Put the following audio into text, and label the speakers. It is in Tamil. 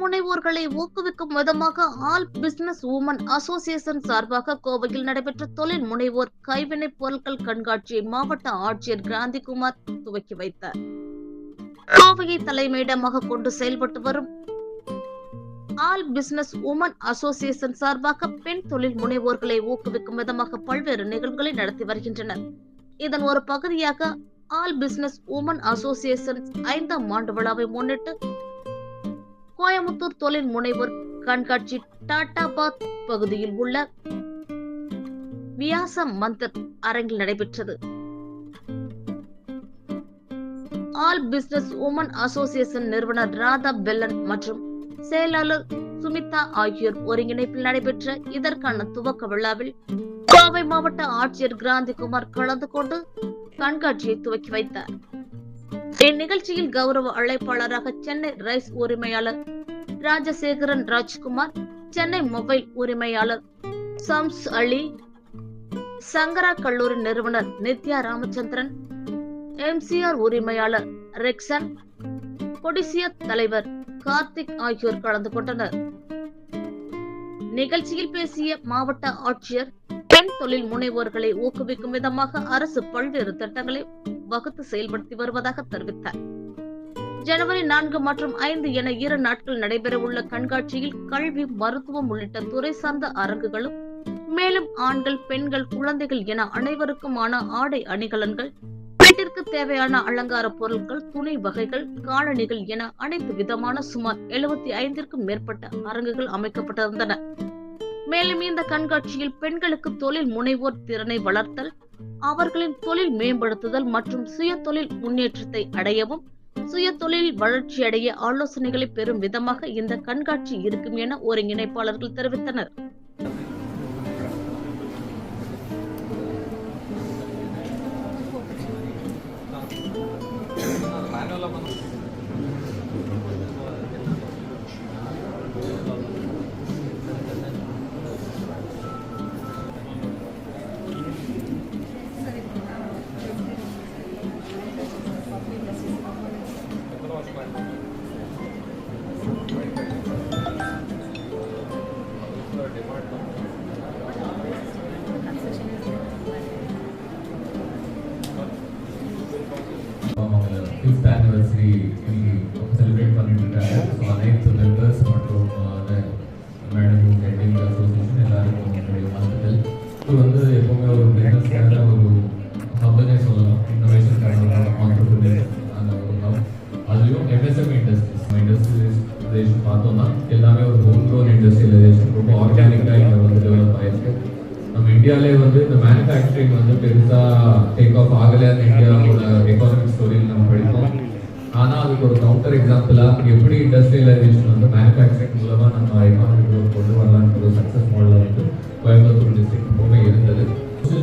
Speaker 1: முனைவோர்களை ஊக்குவிக்கும் விதமாக ஆல் பிசினஸ் உமன் அசோசியேஷன் சார்பாக கோவையில் நடைபெற்ற தொழில் முனைவோர் கைவினைப் பொருட்கள் கண்காட்சியை மாவட்ட ஆட்சியர் கிராந்திகுமார் துவக்கி வைத்தார். கோவையை தலைமையிடமாக கொண்டு செயல்பட்டு வரும் ஆல் பிசினஸ் உமன் அசோசியேஷன் சார்பாக பெண் தொழில் முனைவோர்களை ஊக்குவிக்கும் விதமாக பல்வேறு நிகழ்வுகளை நடத்தி வருகின்றனர். இதன் ஒரு பகுதியாக ஆல் பிசினஸ் உமன் அசோசியேஷன் ஐந்தாம் ஆண்டு விழாவை முன்னிட்டு கோயம்புத்தூர் தொழில் முனைவோர் கண்காட்சி டாட்டாபாத் பகுதியில் உள்ள வியாச மந்தர் அரங்கில் நடைபெற்றது. ஆல் பிசினஸ் உமன் அசோசியேஷன் நிறுவனர் ராதா பெல்லன் மற்றும் செயலாளர் சுமிதா ஆகியோர் ஒருங்கிணைப்பில் நடைபெற்ற இதற்கான துவக்க விழாவில் கோவை மாவட்ட ஆட்சியர் கிராந்திகுமார் கலந்து கொண்டு கண்காட்சியை துவக்கி வைத்தார். இந்நிகழ்ச்சியில் கௌரவ அழைப்பாளராக சென்னை ரைஸ் உரிமையாளர் ராஜசேகரன் ராஜ்குமார் சென்னை மொபைல் உரிமையாளர் சம்ஸ் அலி சங்கரா கல்லூரி நிறுவனர் நித்யா ராமச்சந்திரன் எம்சிஆர் உரிமையாளர் ரெக்சன் கொடிசிய தலைவர் கார்த்திக் ஆகியோர் கலந்து கொண்டனர். நிகழ்ச்சியில் பேசிய மாவட்ட ஆட்சியர் பெண் தொழில் முனைவோர்களை ஊக்குவிக்கும் விதமாக அரசு பல்வேறு திட்டங்களை வகுத்து செயல்படுத்தி வருவதாக தெரிவித்தார். ஜனவரி நான்கு மற்றும் ஐந்து என இரு நாட்கள் நடைபெறவுள்ள கண்காட்சியில் கல்வி மருத்துவம் உள்ளிட்ட துறை சார்ந்த அரங்குகளும் மேலும் ஆண்கள் பெண்கள் குழந்தைகள் என அனைவருக்குமான ஆடை அணிகலன்கள் வீட்டிற்கு தேவையான அலங்கார பொருட்கள் துணி வகைகள் காலணிகள் என அனைத்து விதமான சுமார் எழுபத்தி ஐந்திற்கும் மேற்பட்ட அரங்குகள் அமைக்கப்பட்டிருந்தன. மேலும் இந்த கண்காட்சியில் பெண்களுக்கு தொழில் முனைவோர் திறனை வளர்த்தல் அவர்களின் தொழில் மேம்படுத்துதல் மற்றும் சுய தொழில் முன்னேற்றத்தை அடையவும் சுய தொழில் வளர்ச்சியடைய ஆலோசனைகளை பெறும் விதமாக இந்த கண்காட்சி இருக்கும் என ஒருங்கிணைப்பாளர்கள் தெரிவித்தனர்.
Speaker 2: அவங்க ஃபிஃப்த் ஆனிவர்சரி இன்னைக்கு செலிப்ரேட் பண்ணிட்டு இருக்காங்க ஸோ அனைத்து மெம்பர்ஸ் மற்றும் மேடம் ஹெட்டிங் அசோசியேஷன் எல்லாருக்கும் என்னுடைய வாழ்த்துக்கள். இது வந்து எப்பவுமே ஒரு பிஸ்னஸ்க்கான ஒரு ஹப்னே சொல்லலாம். இன்னோவேஷன் ஆண்டர்பிரினர் அந்த ஒரு ஹப் அதுலேயும் எம்எஸ்எம் இண்டஸ்ட்ரீஸ் இண்டஸ்ட்ரியலைசேஷன் பார்த்தோம்னா எல்லாமே ஒரு ஹோம் க்ரோன் இண்டஸ்ட்ரியலைசேஷன் ரொம்ப ஆர்கானிக்காக இங்கே வந்து டெவலப் ஆயிருக்கு. நம்ம இந்தியாவிலே வந்து இந்த மேனுஃபேக்சரிங் வந்து பெருசாக டேக் ஆஃப் ஆகலைன்னு அதுக்கு ஒரு கவுண்டர் எக்ஸாம்பிளாக எப்படி இண்டஸ்ட்ரியலைசேஷன் வந்து மேனுஃபேக்சரிங்